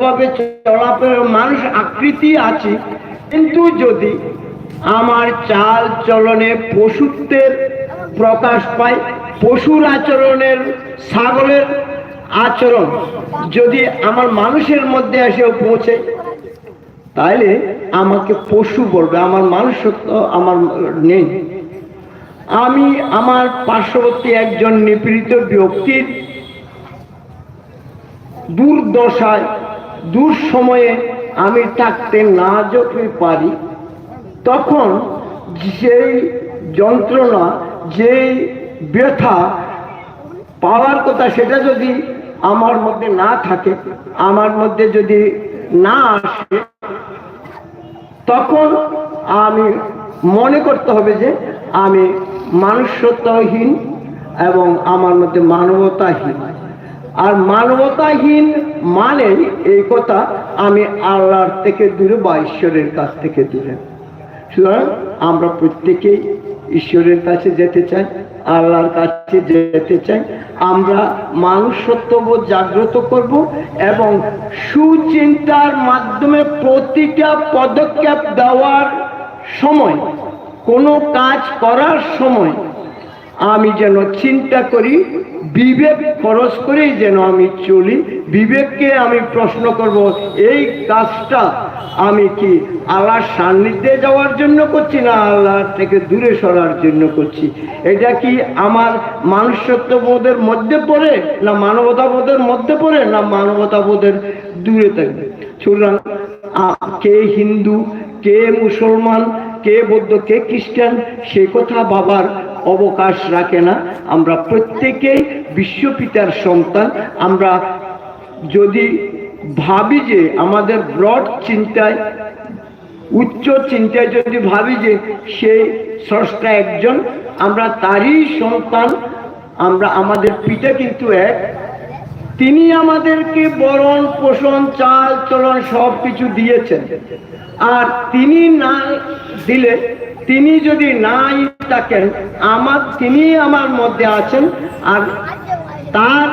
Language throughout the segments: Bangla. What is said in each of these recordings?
ভাবে চলাফেরা, মানুষ আকৃতি আছে, কিন্তু যদি আমার চাল চলনে পশুত্বের প্রকাশ পায়, পশুর আচরণের ছাগলের আচরণ যদি আমার মানুষের মধ্যে এসে পৌঁছে তাহলে আমাকে পশু বলবে, আমার মানুষত্ব আমার নেই। আমি আমার পার্শ্ববর্তী একজন নিপীড়িত ব্যক্তির দুর্দশায় দুঃসময়ে আমি থাকতে না যখন পারি, তখন যেই যন্ত্রণা, যেই ব্যথা, পাওয়ার কথা সেটা যদি আমার মধ্যে না থাকে, আমার মধ্যে যদি না আসে, তখন আমি মনে করতে হবে যে আমি মানুষত্বহীন এবং আমার মধ্যে মানবতাহীন। আর মানবতাহীন মানে এই কথা আমি আল্লাহর থেকে দূরে বা ঈশ্বরের কাছ থেকে দূরে। সুতরাং আমরা প্রত্যেকেই ঈশ্বরের কাছে যেতে চাই, আল্লাহর কাছে যেতে চাই। আমরা মানুষত্ববোধ জাগ্রত করব এবং সুচিন্তার মাধ্যমে প্রতিটা পদক্ষেপ দেওয়ার সময়, কোনো কাজ করার সময় আমি যেন চিন্তা করি বিবেক খরচ করেই যেন আমি চলি। বিবেককে আমি প্রশ্ন করব, এই কাজটা আমি কি আল্লাহর সান্নিধ্যে যাওয়ার জন্য করছি না আল্লাহর থেকে দূরে সরার জন্য করছি? এটা কি আমার মানুষত্ববোধের মধ্যে পড়ে না মানবতাবোধের মধ্যে পড়ে না মানবতাবোধের দূরে থাকবে? সুতরাং কে হিন্দু, কে মুসলমান, কে বৌদ্ধ, কে খ্রিস্টান, সে কথা বাবার অবকাশ রাখে না। আমরা প্রত্যেকেই বিশ্বপিতার সন্তান। আমরা যদি ভাবি যে আমাদের ব্রড চিন্তায়, উচ্চ চিন্তায় যদি ভাবি যে সেই স্রষ্টা একজন, আমরা তারই সন্তান। আমরা, আমাদের পিতা কিন্তু এক। তিনি আমাদেরকে বরণ, পোষণ, চাল, চলন সব কিছু দিয়েছেন। আর তিনি না দিলে, তিনি যদি নাই থাকেন, আমার, তিনি আমার মধ্যে আছেন, আর তার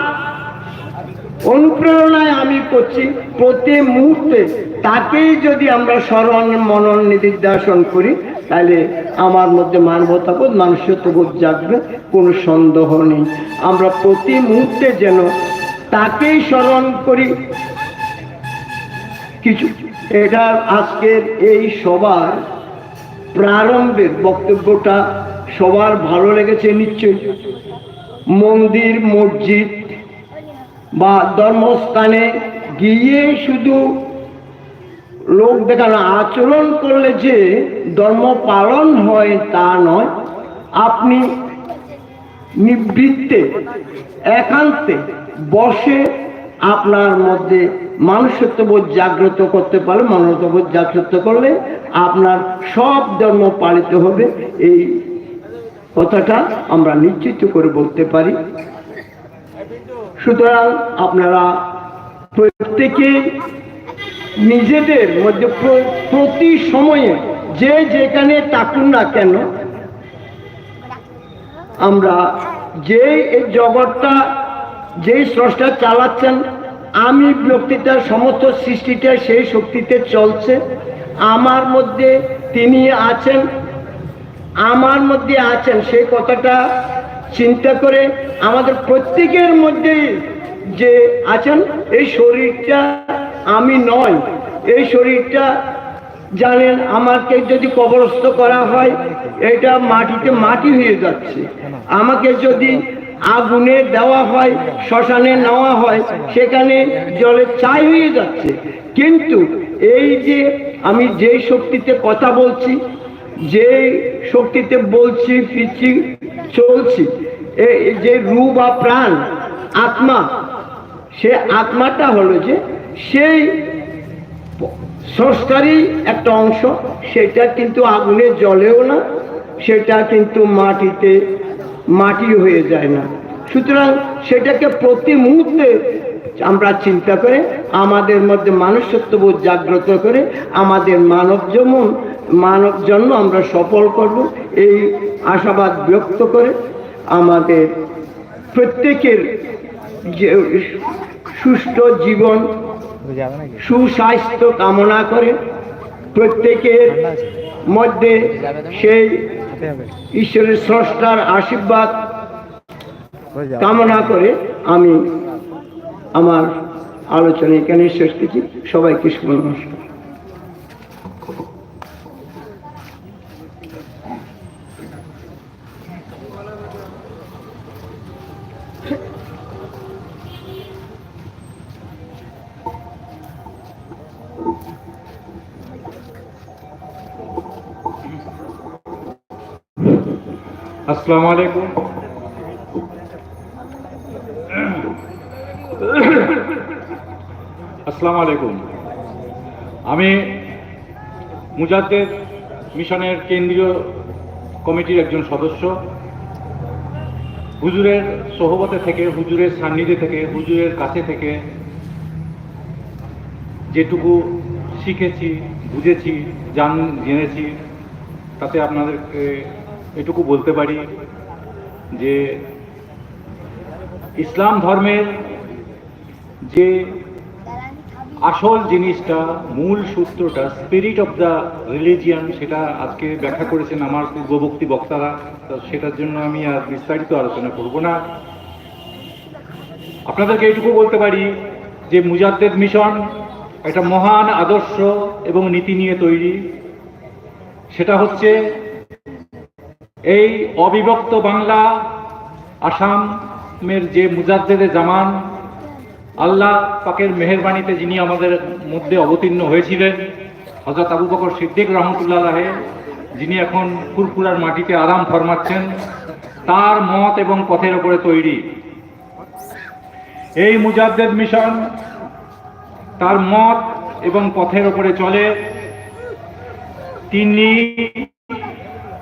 অনুপ্রেরণায় আমি করছি। প্রতি মুহূর্তে তাকেই যদি আমরা স্মরণ, মনন নিদিধ্যাসন করি, তাহলে আমার মধ্যে মানবতাবোধ মানুষত্ববোধ জাগবে, কোনো সন্দেহ নেই। আমরা প্রতি মুহূর্তে যেন তাকেই স্মরণ করি। কিছু, এটা আজকের এই সবার প্রারম্ভের বক্তব্যটা সবার ভালো লেগেছে নিশ্চয়ই। মন্দির, মসজিদ বা ধর্মস্থানে গিয়ে শুধু লোক দেখানো, আচরণ করলে যে ধর্ম পালন হয় তা নয়, আপনি নিবৃত্তে, একান্তে বসে আপনার মধ্যে মানুষত্ববোধ জাগ্রত করতে পারলে মানবতাবোধ জাগ্রত করলে আপনার সব ধর্ম পালিত হবে। এই কথাটা আমরা নিশ্চিত করে বলতে পারি। সুতরাং আপনারা প্রত্যেকে নিজেদের মধ্যে প্রতি সময়ে যে যেখানে থাকুন না কেন, আমরা যে এই জগৎটা যেই স্রষ্টা চালাচ্ছেন, আমি ব্যক্তিটার সমস্ত সৃষ্টিটা সেই শক্তিতে চলছে। আমার মধ্যে তিনি আছেন, আমার মধ্যে আছেন। সেই কথাটা চিন্তা করে আমাদের প্রত্যেকের মধ্যে যে আছেন, এই শরীরটা আমি নয়। এই শরীরটা জানেন, আমাকে যদি কবরস্থ করা হয়, এটা মাটিতে মাটি হয়ে যাচ্ছে। আমাকে যদি আগুনে দেওয়া হয়, শ্মশানে নেওয়া হয়, সেখানে জলে ছাই হয়ে যাচ্ছে। কিন্তু এই যে আমি যেই শক্তিতে কথা বলছি, যে শক্তিতে বলছি ফিরছি চলছি যে রু বা প্রাণ, আত্মা, সে আত্মাটা হলো যে সেই সংস্কারই একটা অংশ, সেটা কিন্তু আগুনে জ্বলেও না, সেটা কিন্তু মাটিতে মাটি হয়ে যায় না। সুতরাং সেটাকে প্রতি মুহূর্তে আমরা চিন্তা করে, আমাদের মধ্যে মানুষত্ববোধ জাগ্রত করে, আমাদের মানব যেমন, মানব জন্ম আমরা সফল করব, এই আশাবাদ ব্যক্ত করে আমাদের প্রত্যেকের যে সুষ্ঠু জীবন, সুস্বাস্থ্য কামনা করে প্রত্যেকের মধ্যে সেই ঈশ্বরের স্রষ্টার আশীর্বাদ কামনা করে আমি আমার আলোচনা এখানে শেষ করছি। সবাইকে শুভ নমস্কার আসসালামু আলাইকুম। আসসালামু আলাইকুম। আমি মুজাদ্দেদ মিশনের কেন্দ্রীয় কমিটির একজন সদস্য। হুজুরের সহবতে থেকে, হুজুরের সান্নিধ্যে থেকে, হুজুরের কাছে থেকে যেটুকু শিখেছি, বুঝেছি, জান, জেনেছি, তাতে আপনাদেরকে এটুকু বলতে পারি যে ইসলাম ধর্মের যে আসল জিনিসটা, মূল সূত্রটা স্পিরিট অফ দ্য রিলিজিয়ান সেটা আজকে ব্যাখ্যা করেছেন আমার পূর্ববর্তী বক্তারা সেটার জন্য আমি আর বিস্তারিত আলোচনা করব না। আপনাদেরকে এইটুকু বলতে পারি যে মুজাদ্দেদ মিশন একটা মহান আদর্শ এবং নীতি নিয়ে তৈরি। সেটা হচ্ছে এই অবিভক্ত বাংলা আসামের যে মুজাদ্দেদে জামান, আল্লাহ পাকের মেহেরবানিতে যিনি আমাদের মধ্যে অবতীর্ণ হয়েছিলেন হজরত আবু বকর সিদ্দিক রহমতুল্লাহ রাহে যিনি এখন ফুরফুরার মাটিতে আরাম ফরমাচ্ছেন, তার মত এবং পথের ওপরে তৈরি। এই মুজাদ্দেদ মিশন তার মত এবং পথের ওপরে চলে। তিনি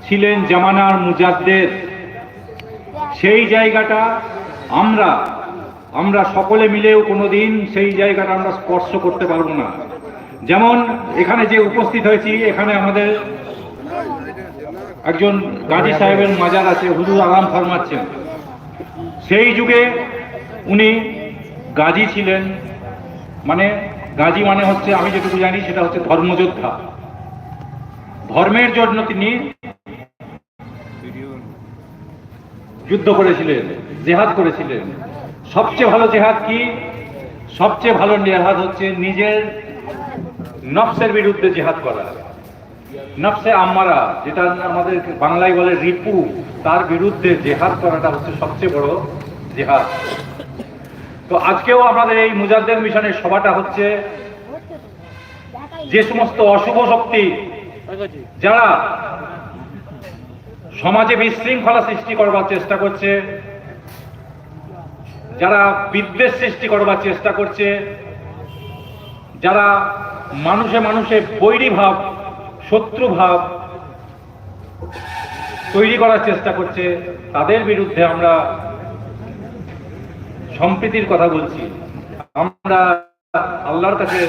ছিলেন জামানার মুজাদ্দেদ। সেই জায়গাটা আমরা আমরা সকলে মিলেও কোনোদিন সেই জায়গাটা আমরা স্পর্শ করতে পারব না। যেমন এখানে যে উপস্থিত হয়েছি, এখানে আমাদের একজন গাজী সাহেবের মাজার আছে, হুজুর আরাম ফরমাচ্ছেন। সেই যুগে উনি গাজী ছিলেন মানে গাজী মানে হচ্ছে, আমি যেটুকু জানি সেটা হচ্ছে ধর্মযোদ্ধা। ধর্মের জন্য তিনি যুদ্ধ করেছিলেন, জেহাদ করেছিলেন। সবচেয়ে ভালো জেহাদ কি? সবচেয়ে ভালো জেহাদ হচ্ছে নিজের নফসের বিরুদ্ধে জেহাদ করা। নফসে আম্মারা, যেটা আমাদের বাংলায় বলে রিপু, তার বিরুদ্ধে জেহাদ করাটা হচ্ছে সবচেয়ে বড় জেহাদ। তো আজকেও আমাদের এই মুজাদ্দের মিশনের সভাটা হচ্ছে যে সমস্ত অশুভ শক্তি, যারা সমাজে বিশৃঙ্খলা সৃষ্টি করবার চেষ্টা করছে। যারা বিদ্বেষ সৃষ্টি করবার চেষ্টা করছে, যারা মানুষে মানুষে বৈরী ভাব, শত্রু ভাব তৈরি করার চেষ্টা করছে, তাদের বিরুদ্ধে আমরা সম্প্রীতির কথা বলছি। আমরা আল্লাহর কাছে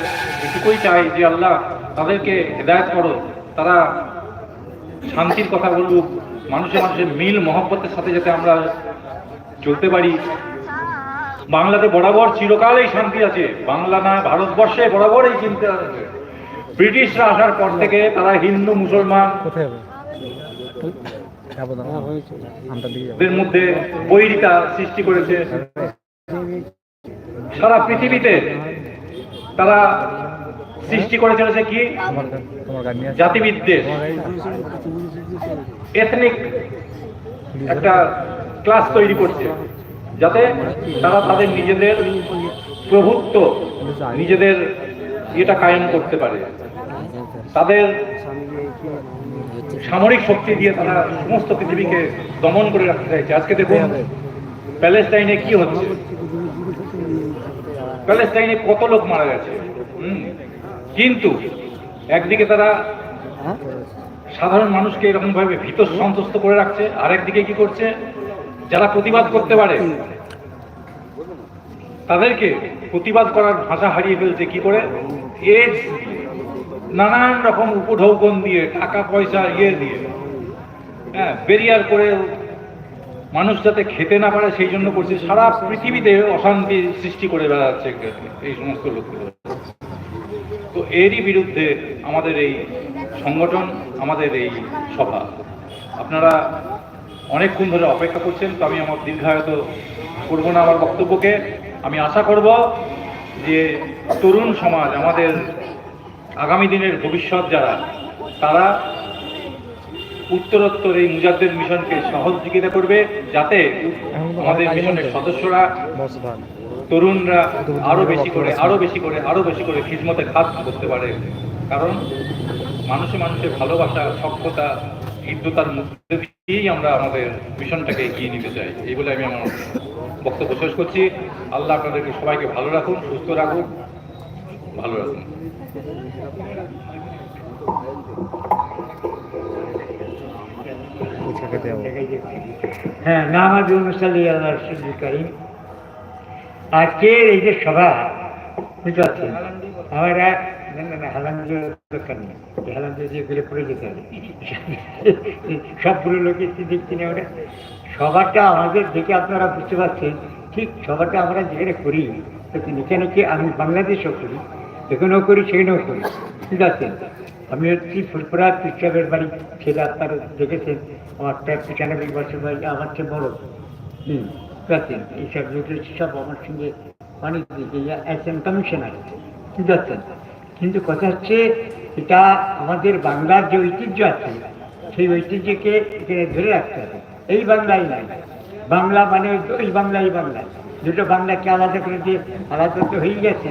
এটুকুই চাই যে আল্লাহ তাদেরকে হেদায়ত করো তারা শান্তির কথা বলুক মানুষের মানুষের মিল মহব্বতের সাথে যাতে আমরা চলতে পারি। বাংলাতে বরাবর চিরকালেই শান্তি আছে। বাংলা না ভারতবর্ষে বরাবর এই চিন্তা আছে। ব্রিটিশরা আসার পর থেকে তারা হিন্দু মুসলমান দের মধ্যে বৈরিতা সৃষ্টি করেছে। সারা পৃথিবীতে তারা সৃষ্টি করে চলেছে কি। জাতিবিদ্বেষ। এথনিক একটা ক্লাস তৈরি করছে, যাতে তারা তাদের নিজেদের প্রভুত্ব নিজেদের এটা কায়েম করতে পারে। তাদের সামরিক শক্তি দিয়ে তারা সমস্ত পৃথিবীকে দমন করে রাখতে চাইছে। আজকে দেখুন প্যালেস্টাইনে কি হচ্ছে? প্যালেস্টাইনে কত লোক মারা গেছে? কিন্তু একদিকে তারা সাধারণ মানুষকে এরকম ভাবে ভীত সন্তুষ্ট করে রাখছে আর একদিকে কি করছে? যারা প্রতিবাদ করতে পারে, তাদেরকে প্রতিবাদ করার ভাষা হারিয়ে ফেলছে কি করে? এর নানান রকম উপঢৌকন দিয়ে, টাকা, পয়সা ইয়ে দিয়ে হ্যাঁ বেরিয়ার করে মানুষ যাতে খেতে না পারে, সেই জন্য করছে। সারা পৃথিবীতে অশান্তি সৃষ্টি করে বেড়াচ্ছে এই সমস্ত লোকগুলো। তো এরই বিরুদ্ধে আমাদের এই সংগঠন আমাদের এই সভা। আপনারা অনেকক্ষণ ধরে অপেক্ষা করছেন, তো আমি আমার দীর্ঘায়িত করব না আমার বক্তব্যকে। আমি আশা করব যে তরুণ সমাজ, আমাদের আগামী দিনের ভবিষ্যৎ যারা, তারা উত্তরোত্তর এই মুজাদ্দের মিশনকে সহযোগিতা করবে যাতে আমাদের মিশনের সদস্যরা, তরুণরা আরও বেশি করে, আরও বেশি করে, আরও বেশি করে খিদমতে খাত করতে পারে। কারণ মানুষে মানুষের ভালোবাসা সক্ষতা হৃদ্যতার মধ্যে দিয়েই আমরা আমাদের মিশনটাকে এগিয়ে নিতে চাই। এই বলে আমি আমার বক্তব্য শেষ করছি। আল্লাহ আপনাদেরকে সবাইকে ভালো রাখুন, সুস্থ রাখুন। ভালো রাখুন। হ্যাঁ নামাজ মুসাল্লি আল্লাহ আজকের এই যে সভা, বুঝতে পারছেন? আমরা সবগুলো লোক এসে দেখছি না ওটা সভাটা আমাদের দেখে আপনারা বুঝতে পারছেন, ঠিক সভাটা আমরা যেখানে করি এখানে কি আমি বাংলাদেশও করি এখানেও করি, সেখানেও করি। ঠিক আছে? আমি হচ্ছি ফুলপুরা পিসাবের বাড়ি ছেলে আপনারা দেখেছেন। আমার প্রায় পঁচানব্বই বছর বয়স, আমার চেয়ে বড়। হুম, ঠিক আছে? এইসব সব আমার সঙ্গে অনেক দিকে অ্যাসেন কমিশনার ঠিক আছে? কিন্তু কথা হচ্ছে, এটা আমাদের বাংলার যে ঐতিহ্য আছে, সেই ঐতিহ্যকে এখানে ধরে রাখতে হবে। এই বাংলাই নাই। বাংলা মানে ওই বাংলা এই বাংলা। দুটো বাংলাকে আলাদা করে দিয়ে আলাদা তো হয়ে গেছে।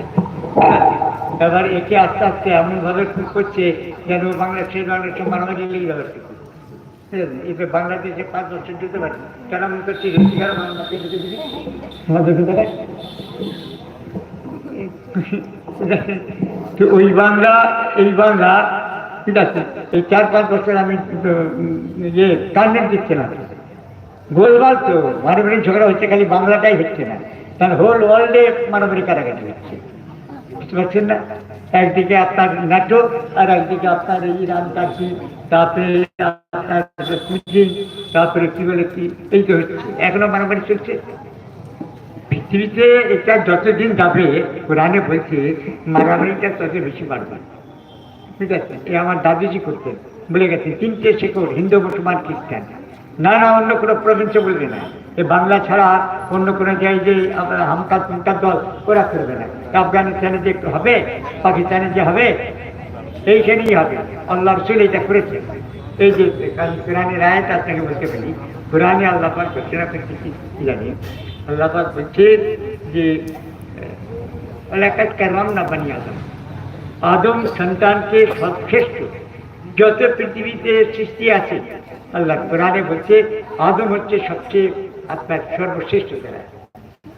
এবার একে আস্তে আস্তে এমনভাবে করছে যেন বাংলা সেই বাংলা সব মারামারি লেগে যাবে এতে বাংলাদেশে পাঁচ বছর যেতে পারে, কেন মনে করছি ওই বাংলা, এই বাংলা, ঠিক আছে? এই চার পাঁচ বছর আমি ইয়ে কান্নের দিচ্ছে না গোলমাল তো মারামারি ঝগড়া হচ্ছে খালি বাংলাটাই হচ্ছে না। কারণ হোল ওয়ার্ল্ডে মারামারি কারাকাটি হচ্ছে। বুঝতে পারছেন না? একদিকে আপনার নাটক, আর একদিকে আপনার এই টার্কি তারপরে আপনার তারপরে কি বলে কি, এই তো হচ্ছে। এখনও মারামারি চলছে? পৃথিবীতে এটা যতদিন যাবে, কোরআনে বলছে, মারামারিটা তত বেশি বাড়বে। ঠিক আছে, এ আমার দাদিজি করতেন বলে গেছে, তিনটে শেখর, হিন্দু, মুসলমান, খ্রিস্টান। না না, অন্য কোনো প্রভিন্সে বলবে না। এ বাংলা ছাড়া অন্য কোনো জায়গায় যে হামকা তুমকা দল, ওরা করবে না। আফগানিস্তানে যে একটু হবে, পাকিস্তানে যে হবে, এইখানেই হবে। আল্লাহ রসুল এটা করেছে। এই যে কোরআনের আয়াত আপনাকে বলতে পারি। কোরআনে আল্লাহ পাক ঘোষণা করছে কি জানি? আল্লাহ পাক বলছে যে এলাকাত কারাম না বানি আদম। আদম সন্তানকে সর্বশ্রেষ্ঠ যত পৃথিবীতে সৃষ্টি আছে। আল্লাহ কোরআনে বলছে আদম হচ্ছে সবচেয়ে আপনার সর্বশ্রেষ্ঠ যারা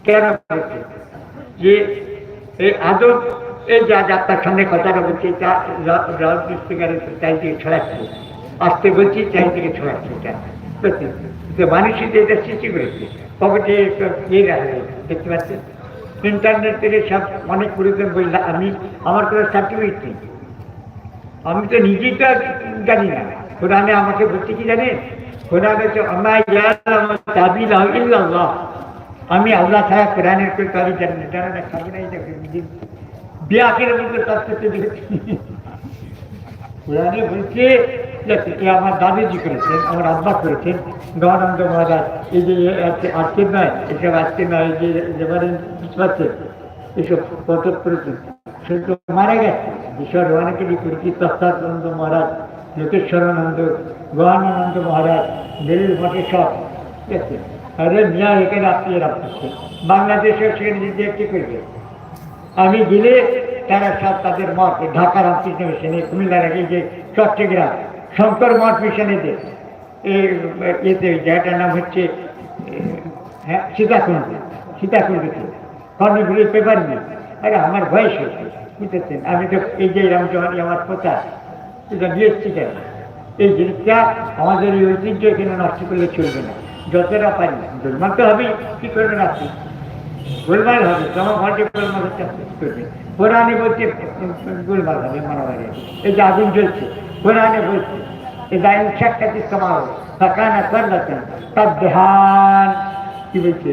কেন বলছে যে, এই আদম, এই যে আপনার সামনে কথাটা বলছি রাউন্ড স্পিকারের চারিদিকে ছড়াচ্ছে আসতে বলছি চারিদিকে ছড়াচ্ছে এটা। মানুষই তো এটা সৃষ্টি করেছে। পকেটে ইয়ে রাখা দেখতে পাচ্ছেন? ইন্টারনেট থেকে সব অনেক পুরোজন বললাম আমি, আমার কোনো সার্টিফিকেট নেই। আমি তো নিজেই তো জানি না। কোরআনে আমাকে বলতে কি জানেন? কোরআনে তো আমার দাবি আমি আল্লাহ ছাড়া কোরআনের কেউ তাবি জানি না। জানা না খাব না এটা মধ্যে তার সাথে কোরআনে বলছে যে আমার দাদিজি করেছেন, আমার আব্বা করেছেন গৌরানন্দ মহারাজ, এই যে আজকে নয় এসব আজকে নয় যে বুঝতে পারছেন এসব কত করেছেন, সে তো মারা গেছে। ঈশ্বর অনেকে করেছি তস্তানন্দ মহারাজ লোকেশ্বরানন্দ গৌরানন্দ মহারাজ নীল মঠে সব ঠিক আছে আরে মিয়া, এখানে করছে বাংলাদেশেও সেখানে যদি একটি করবে। আমি গেলে তারা সব তাদের মঠ ঢাকা রামকৃষ্ণ মিশনে, কুমিল্লার আগে যে চট্টগ্রাম, শঙ্কর মঠ মিশনেতে এই এতে জায়গাটার নাম হচ্ছে হ্যাঁ সীতাকুণ্ড সীতাকুণ্ডতে কর্ণগুলি পেপার নেই আরে, আমার বয়স হয়েছে বুঝতেছেন আমি তো এই যে রামচৌহানি আমার পোতা, এটা বিএসসি কেন? এই জিনিসটা আমাদের ঐতিহ্য এখানে নষ্ট করলে চলবে না। যতটা পারি তো হবেই, কী করবেন আপনি গোলমাল হবে, তোমার ঘরটি গোলমাল হচ্ছে কোরআনে বলছে গোলমাল হবে মারামারি। এই যে আগুন জ্বলছে, কোরআনে বলছে সাক্ষাৎ সমাহ সকানা করলাতেন তার দেহান কি বলছে?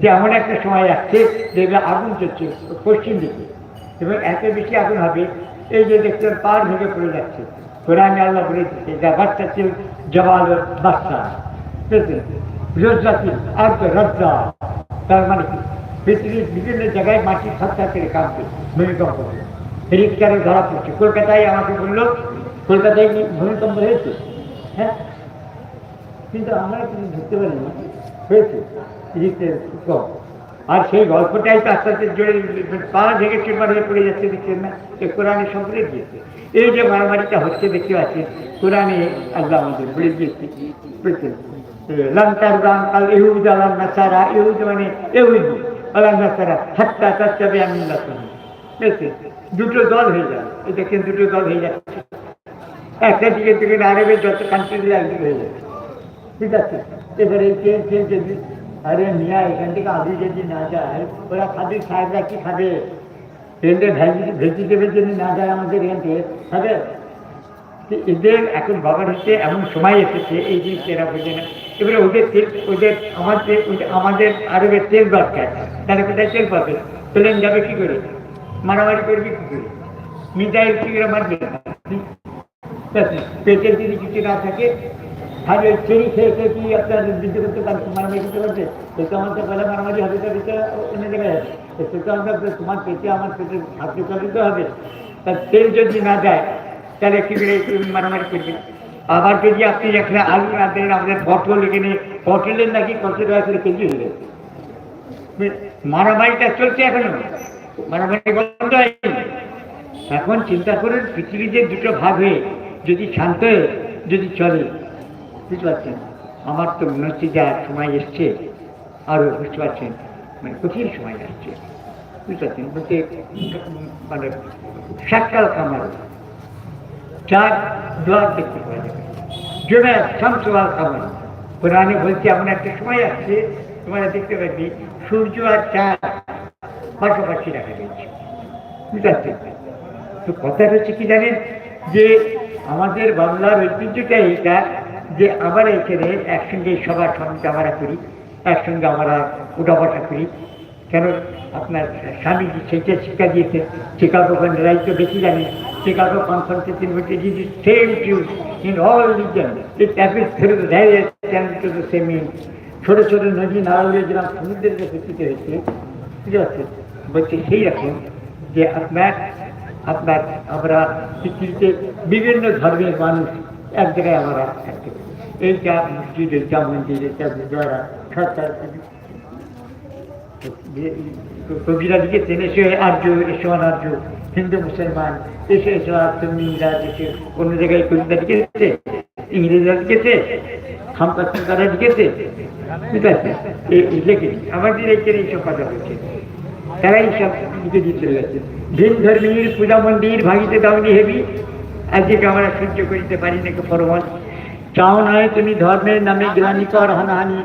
যে এমন একটা সময় আসছে দেখবে আগুন জ্বলছে, পশ্চিম দিকে। এবং এত বেশি আগুন হবে, এই যে দেখছেন পার ভেঙে পড়ে যাচ্ছে। কোরআনে আল্লাহ বলে দিচ্ছে যা বাচ্চা ছিল, জবাল বাচ্চা বুঝলেন রোজাতি আর তো রজ্জা। তার মানে কি? পৃথিবীর বিভিন্ন জায়গায় মাটি সত্তা করে কাঁপবে ভূমিকম্প হবে রিক্টারে ধরা পড়ছে? কলকাতায় আমাকে বলল, কলকাতায় ভূমিকম্প হয়েছে। হ্যাঁ? কিন্তু আমরা কিন্তু ধরতে পারিনি। হয়েছে। আর সেই গল্পটাই তো আস্তে আস্তে জোরে পা ভেঙে চুরমার হয়ে পড়ে যাচ্ছে, দেখছেন না? এ কোরআনে সম্পর্কে দিয়েছে। এই যে মারামারিটা হচ্ছে, দেখতে পাচ্ছি কোরআনে আল্লাহ আমাদের বলে দিয়েছে রাম কাল ইহুদ আলাম নাসারা ইহুদ মানে ইহুদ আলাম নাসারা হাত্তা তাত্তাবে আমি বুঝছেন দুটো দল হয়ে যাবে এই দেখেন দুটো দল হয়ে যাচ্ছে একটা দিকে থেকে আরবের যত কান্ট্রি একদিকে হয়ে যাবে ঠিক আছে এবারে ট্রেন ট্রেন যদি আরে মিয়া এখান থেকে আগে যদি না যায় ওরা খাদের সাহেবরা কি খাবে ট্রেনে ভেজিটেবল যদি না যায় আমাদের এখান থেকে খাবে এদের এখন বাবার হচ্ছে এমন সময় এসেছে, এই জিনিসটা এরা বোঝে না। এবারে ওদের তেল, ওদের আমাদের আমাদের আরবের তেল দরকার। তাহলে কোথায় তেল পাবে? প্লেন যাবে কি করে? মারামারি করবে কি করে? মিসাইল কি মারবে? পেটের যদি কিছু না থাকে, তাহলে চেরি খেয়ে খেয়ে কি আপনার যুদ্ধ করতে পারছে মারামারি করতে পারছে সেটা আমাদের পয়লা মারামারি হবে তো এটা অন্য জায়গায় হবে। তো সেটা আমরা তোমার পেটে, আমার পেটে হাত চালিত হবে। তা তেল যদি না যায় তাহলে কি করে মারামারি করবে? আবার যদি আপনি এখানে আলু না দেন আমাদের পটল এখানে পটলের নাকি কত টাকা করে কেজি হয়ে গেছে মারামারিটা চলছে এখনও। মারামারি বন্ধ এখন চিন্তা করুন পৃথিবী যে দুটো হয়ে যদি শান্ত, যদি চলে, বুঝতে পারছেন? আমার তো মনে হচ্ছে যা সময় এসছে আরও বুঝতে পারছেন? মানে কঠিন সময় আসছে, বুঝতে পারছেন? বলতে মানে সাতকাল কামার চার দোয়ার দেখতে পাওয়া যাবে জমে কোরআনে বলছে, এমন একটা সময় আসছে তোমরা দেখতে সূর্য আর পাশাপাশি দেখা যাচ্ছে বুঝতে তো কথাটা হচ্ছে কি জানেন? যে আমাদের বাংলার ঐতিহ্যটা এটা যে আমরা এখানে একসঙ্গে সবার সঙ্গে আমরা করি, একসঙ্গে আমরা উঠাপাঠা করি। কেন? আপনার স্বামীজি সেইটা শিক্ষা দিয়েছে কনফারেন্স তো বেশি জানি চিকাগো কনফারেন্সে তিনি বলছে this is same truth in all reason it appears through the various to the same ছোটো ছোটো নদী নাড়াগুলো যেরকম সমুদ্রের কাছে বিস্তৃত হয়েছে ঠিক আছে বলছে সেই রকম যে আপনার আপনার আমরা পৃথিবীতে বিভিন্ন ধর্মের মানুষ এক জায়গায় আমরা থাকতে পারি এইটা মসজিদ এইটা মন্দির এইটা গুরুদ্বারা সরকার কবিরা লিখেছেন এসে আর্য এসো আর্য হিন্দু, মুসলমান, এসে এসো তুমি ইংরাজ এসে অন্য জায়গায় কবিতা লিখেছে, ইংরেজরা লিখেছে হামপাস্তান তারা লিখেছে। ঠিক আছে? লিখে আমাদের এখানে এইসব কথা হচ্ছে তারাই সব লিখে দিয়ে চলে গেছে। ভিন ধর্মীর পূজা মন্দির ভাঙিতে দাওনি হেবি। আজকে আমরা সহ্য করিতে পারি নাকি ফরমান চাও নয় তুমি ধর্মের নামে গ্লানি কর হানাহানি।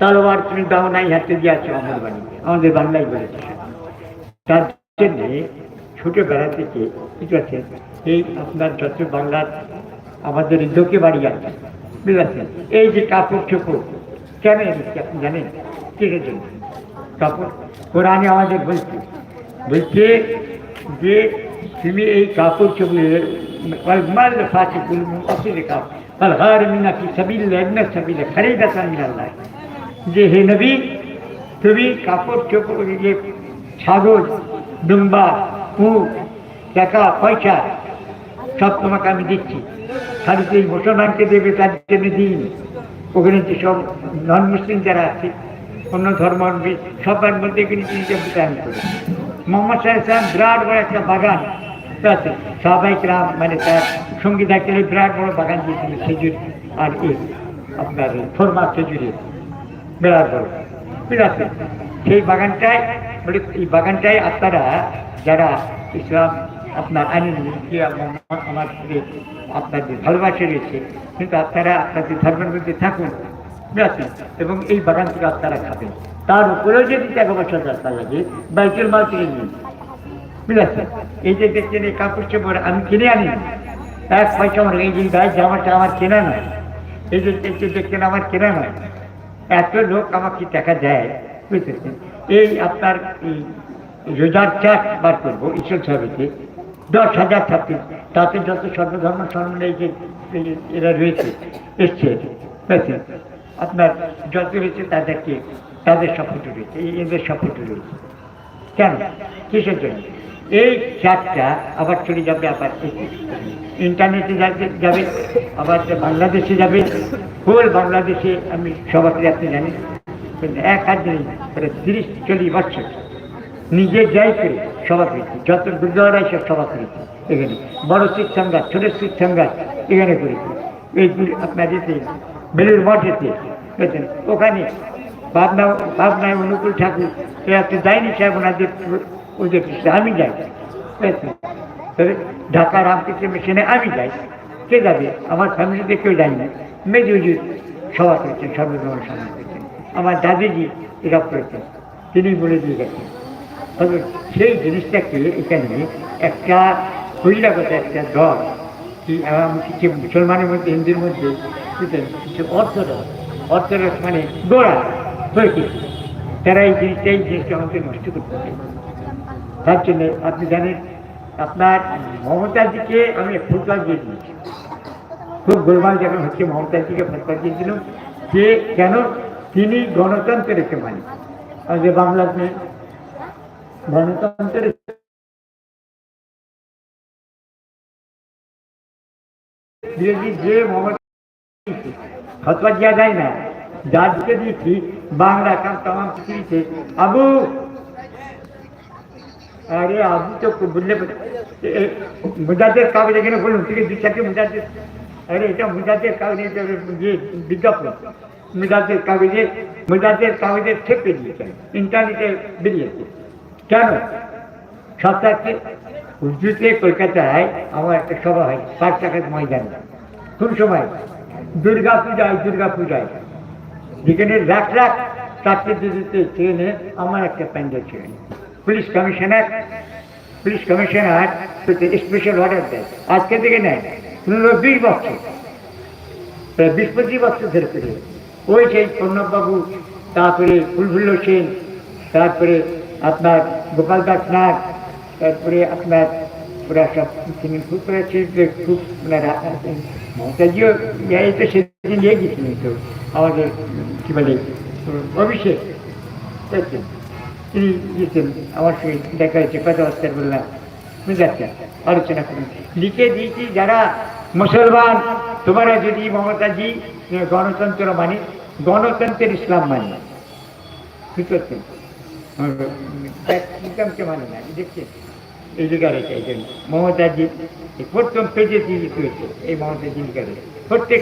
তলোয়ার তুমি দাও নাই হাতে দিয়েছ আমার বাড়ি আমাদের বাংলায় বলেছে তার জন্যে ছোটবেলা থেকে ঠিক আছে এই আপনার যত বাংলার আমাদের লোকে বাড়ি আছে বুঝতে পারছেন এই যে কাপড় চোপড় কেন এনেছি আপনি জানেন কিসের জন্য কাপড় কোরআনে আমাদের বলছে বলছে যে তুমি এই কাপড় চোপড়ের মাল ফাঁসি কুলমু অসিলে কাপড় فالغار منا في سبيل الله ابن السبيل خريدة من الله যে হে নবী তুমি কাপড় চোপড় যে ছাগল ডুম্বা উট টাকা, পয়সা, সব তোমাকে আমি দিচ্ছি। খালি তুই মুসলমানকে দেবে তার জন্য দিন। ওখানে যে সব নন মুসলিম যারা আছে, অন্য ধর্ম সবার মধ্যে কিন্তু তিনি বিতরণ করে মোহাম্মদ সাহেব বিরাট বড় একটা বাগান আছে। সাহবাইক রাম মানে তার সঙ্গী থাকতে বিরাট বড় বাগান দিয়েছিল খেজুর আর এই আপনার ফরমা খেজুরের। বিরাট বড়। আছে? সেই বাগানটায় বলে এই বাগানটায় আপনারা যারা ইসলাম আপনার আইন আমার আপনাদের ভালোবাসা রয়েছে কিন্তু আপনারা আপনাদের ধর্মের মধ্যে থাকুন এবং এই বাগান থেকে আপনারা খাবেন তার উপরেও যদি টাকা পয়সা দরকার লাগে বাইকের মাল থেকে নিন আছে এই যে দেখছেন এই কাপড় চোপড় আমি কিনে আনি এক পয়সা আমার এই যে গায়ে জামাটা আমার কেনা নয় এই যে এই যে দেখছেন আমার কেনা নয় এত লোক আমাকে টাকা দেয় বুঝতেছেন এই আপনার রোজার চাষ বার করব ঈশ্বর সাহেবকে দশ হাজার ছাত্রী। তাতে যত সর্বধর্ম সম্মানে যে এরা রয়েছে, এসছে। আপনার যত রয়েছে তাদেরকে তাদের সাপোর্টে রয়েছে এদের সাপোর্টে রয়েছে। কেন? কিসের জন্য? এই চাপটা আবার চলে যাবে আবার ইন্টারনেটে যাবে যাবে, আবার বাংলাদেশে যাবে হোল বাংলাদেশে আমি সবাই আপনি জানেন। এক হাত প্রায় তিরিশ চল্লিশ বছর। নিজে যাই করে সভা করেছি, যত সব সভা করেছি এখানে, বড় সংঘাত, ছোট সংঘাত এখানে করেছি। আপনার যেতে বেলুর মঠেতে ওখানে অনুকূল ঠাকুর, এ একটা যায়নি সাহেব ওনাদের ওদের আমি যাই? তবে ঢাকা রামকৃষ্ণ মিশনে আমি যাই, কে যাবে? আমার ফ্যামিলিতে কেউ যায়নি। মেজি হুজুর সভা করেছেন সভা করেছেন আমার দাদিজি এরা করেছেন তিনি বলে দিয়ে গেছেন তবে সেই জিনিসটাকে এখানে একটা বহিরাগত একটা দল কি কিছু মুসলমানের মধ্যে, হিন্দুর মধ্যে কিছু অর্থডক্স অর্থডক্স মানে গোড়া হয়েছে তারা এই জিনিসটা এই জিনিসটা আমাকে নষ্ট করতে চায় তার জন্য আপনি জানেন, আপনার মমতাজিকে আমি ফুটবল দিয়ে দিয়েছি। খুব গোলমাল যখন হচ্ছে মমতাজিকে ফুটবল দিয়েছিলাম যে কেন তিনি গণতন্ত্রের মানে আমাদের বাংলার মেয়ে গণতন্ত্রের বিরোধী যে মমতা ফতোয়া দেওয়া যায় না যাদেরকে দিয়েছি বাংলা কাম তাম পৃথিবীতে আবু আরে আবু তো বললে মুজাদের কাগজ এখানে বলুন ঠিক আছে দু চারটে মুজাদের আরে এটা মুজাদের কাগজে যে বিজ্ঞাপন মুজাদের কাগজে মুজাদের কাগজে ঠেপে দিয়েছেন, ইন্টারনেটে বেরিয়েছে। কেন? সপ্তাহে উর্দুতে কলকাতায় আমার একটা সভা হয় পাঁচ টাকার ময়দানে। কোন সময়? দুর্গা পূজায় দুর্গা পূজায় যেখানে লাখ লাখ চাকরি দিতে ট্রেনে আমার একটা প্যান্ডেল ছিল। Police commissioner police commissioner special order দেয়। আজকে থেকে নেয়। পনেরো, বিশ বছর। প্রায় বিশ পঁচিশ বছর ধরে করে ওই সেই প্রণববাবু, তারপরে ফুলফুল্ল সেন, তারপরে আপনার গোপাল দাস নাথ তারপরে আপনার ওরা সব তিনি খুব খুব ওনারা মমতাজিও এই তো সেদিন নিয়ে গেছিলেন তো, আমাদের, কী বলে, অভিষেক? তিনি গিয়েছেন আমার সঙ্গে দেখা হয়েছে, কথাবার্তা বললাম। পারছেন? আলোচনা করুন। লিখে দিয়েছি যারা মুসলমান, তোমরা যদি মমতাজি, গণতন্ত্র মানে গণতন্ত্রের ইসলাম মানে। মানে না মমতাজি প্রথম পেজে এই প্রত্যেক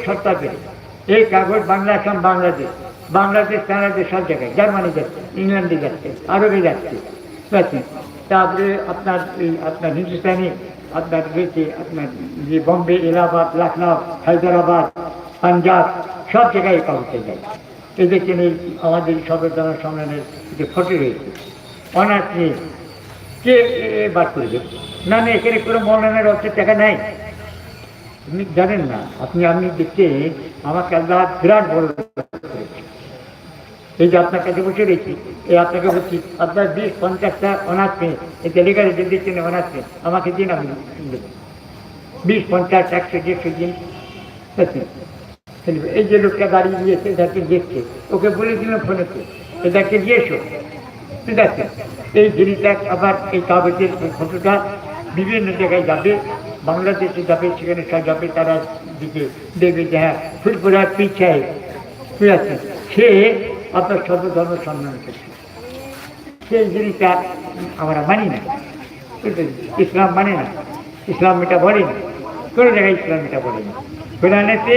এই বাংলাদেশ বাংলাদেশ জায়গায়, জার্মানি যাচ্ছে, ইংল্যান্ডে যাচ্ছে, আরবে যাচ্ছে। তারপরে আপনার আপনার হিন্দুস্তানি, আপনার রয়েছে আপনার যে বম্বে, এলাহাবাদ লখনৌ হায়দ্রাবাদ পাঞ্জাব সব জায়গায় কাগজে যায়। এই দেখছেন এই আমাদের সর্বধর্ম সম্মেলনের যে ফটো রয়েছে, অনার্স নিয়ে কে এ- করে দেবে না না, এখানে কোনো মৌলানার অর্থ টাকা নাই। আপনি জানেন না, আপনি আপনি দেখতে আমাকে আল্লাহ বিরাট বড় এই যে আপনার কাছে বসে রয়েছি, এই আপনাকে বলছি, আপনার বিশ, পঞ্চাশটা অনার্স পেয়ে এই ডেলিগারি যে দিচ্ছেন অনার্স পেয়ে আমাকে দিন আমি বিশ, পঞ্চাশ, একশো, দেড়শো দিন। বুঝছেন? এই যে লোকটা দাঁড়িয়ে দিয়েছে এটাকে দেখছে, ওকে বলে দিলাম ফোনেতে, এটাকে দিয়েছ ঠিক আছে। এই জিনিসটা আবার এই কাগজের ফটোটা বিভিন্ন জায়গায় যাবে, বাংলাদেশে যাবে, সেখানে সব যাবে, তারা দিকে দেখবে যে হ্যাঁ ফুলপুরা পিছায় ঠিক আছে। সে আপনার সর্বধর্ম সম্মান করছে। সেই জিনিসটা আমরা মানি না। ইসলাম মানে না। ইসলাম এটা বলে না। কোনো জায়গায় ইসলাম এটা বলে না। কোরআনেতে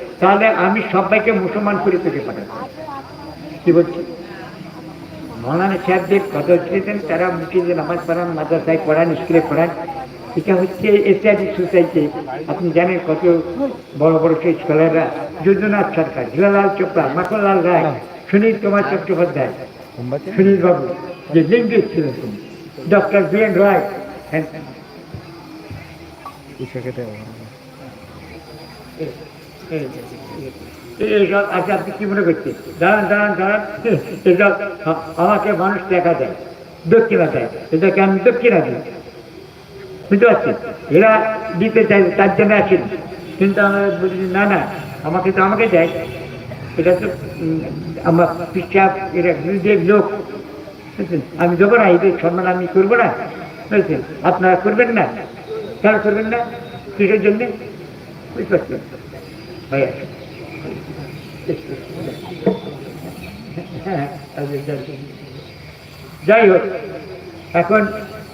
তাহলে আমি সবাইকে মুসলমান করে তোকে পাঠাবো। কি বলছি? মৌলানা সাহেবদের কত ছিলেন তারা মুখিয়ে নামাজ পড়ান, মাদ্রাসায় পড়ান, স্কুলে পড়ান, এটা হচ্ছে এসআইডি সোসাইটি। আপনি জানেন কত বড় বড় সেই স্কলাররা, যদুনাথ সরকার হিলালাল চোপড়া, মাখনলাল রায়, সুনীল কুমার চট্টোপাধ্যায়, সুনীল বাবু, যে লিঙ্গিত ছিলেন তিনি, ডক্টর বি এন রায় হ্যাঁ। এইসব আচ্ছা আপনি কি মনে করছেন দাঁড়ান দাঁড়ান দাঁড়ান এসব আমাকে মানুষ টাকা দেয় দক্ষিণা দেয় এটাকে আমি দক্ষিণা দিই বুঝতে পারছি এরা দিতে চাই তার জন্য আসেন কিন্তু আমরা বলি না না আমাকে তো আমাকে দেয় এটা তো আমার পিসাব এরা নিজের লোক বুঝছেন? আমি দেবো না এদের সম্মান আমি করব না বুঝছেন আপনারা করবেন না কেন করবেন না কিসের জন্যে বুঝতে পারছেন যাই হোক, এখন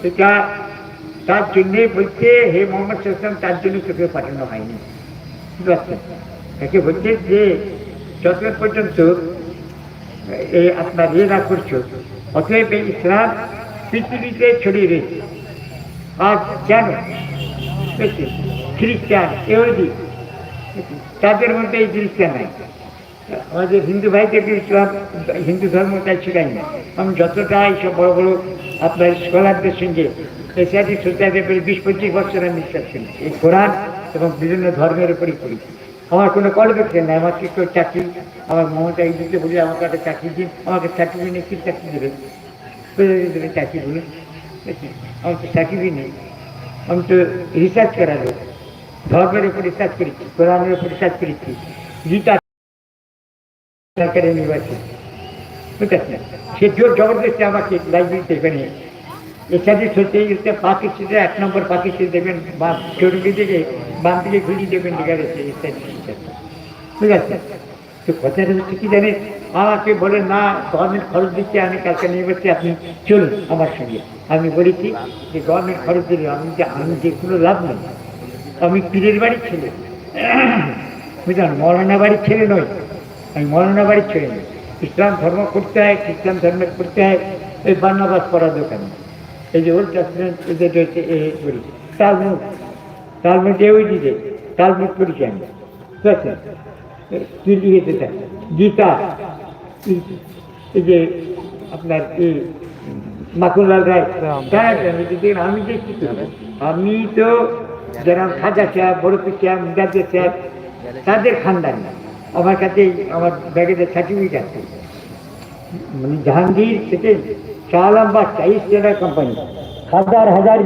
এটা তার জন্যে বলছে, হে মোহাম্মদ সাল্লাম তার জন্য তোকে পাঠানো হয়নি। তাকে বলছে যে, যতক্ষণ পর্যন্ত এই আপনার ইয়ে না করছ, অতএব এই ইসলাম পৃথিবীতে ছড়িয়ে রয়েছে। আর বুঝেছেন? খ্রিস্টান এহুদি তাদের মধ্যে এই জিনিসটা নাই। আমাদের হিন্দু ভাইদেরকে ইসলাম হিন্দু ধর্ম তাই শেখাই না। আমি যতটা এইসব বড় বড় আপনার স্কলারদের সঙ্গে এসআইটি সোসাইটির উপরে বিশ পঁচিশ বছর আমি বিশ্বাস করি এই কোরআন এবং বিভিন্ন ধর্মের উপরই করি। আমার কোনো কোয়ালিফিকেশন নেই, আমার কি কেউ চাকরি, আমার মমতা এই দিতে বলি আমাকে একটা চাকরি দিন, আমাকে চাকরি দিনে কি চাকরি দেবে দেবে চাকরি বলুন। আমার তো চাকরি নেই। আমি তো রিসার্চ করালো ধর্মের উপর রিসার্চ করেছি, কোরআনের উপর রিসার্চ করেছি, গীতা সরকারি নির্বাচন। বুঝতেছেন সে জোর জবরদস্তি আমাকে লাইব্রেরিতে এখানে এছাড়া সত্যি হচ্ছে পাকিস্তানে এক নম্বর পাকিস্তান দেবেন বা চরুকি দিকে বাম দিকে ঘুরিয়ে দেবেন লেখা রয়েছে ইত্যাদি ঠিক আছে তো কথাটা হচ্ছে কি জানেন? আমাকে বলে, না গভর্নমেন্ট খরচ দিচ্ছে, আমি কালকে নিয়ে বলছি আপনি চলুন আমার সঙ্গে। আমি বলেছি যে গভর্নমেন্ট খরচ দিলে আমি যে আমি যে কোনো লাভ নেই। আমি পীরের বাড়ির ছেলে। বুঝলেন মৌলানা বাড়ির ছেলে নই। আমি মৌলানা বাড়ির ছেলে নই। ইসলাম ধর্ম করতে হয় খ্রিস্টান ধর্ম করতে হয় এই বান্নাবাস করার দোকান। এই যে ওল্ড টেস্টমেন্ট এদের রয়েছে এ করি তালমুখ। তালমুখ এও দিতে তালমুখ করেছি আমি ঠিক আছে কি লিখেছে তা? গীতা এই- যে আপনার এই মাকুলাল রায়। আমি করব? আমি তো যারা খাজা সাহেব বড় সাহেব মুদাদ্দের সাহেব তাদের খানদান না আমার কাছে আমার ব্যাগেতে সার্টিফিকেট আছে মানে জাহাঙ্গীর থেকে শাহ আলম বা চাইশ কোম্পানি হাজার হাজার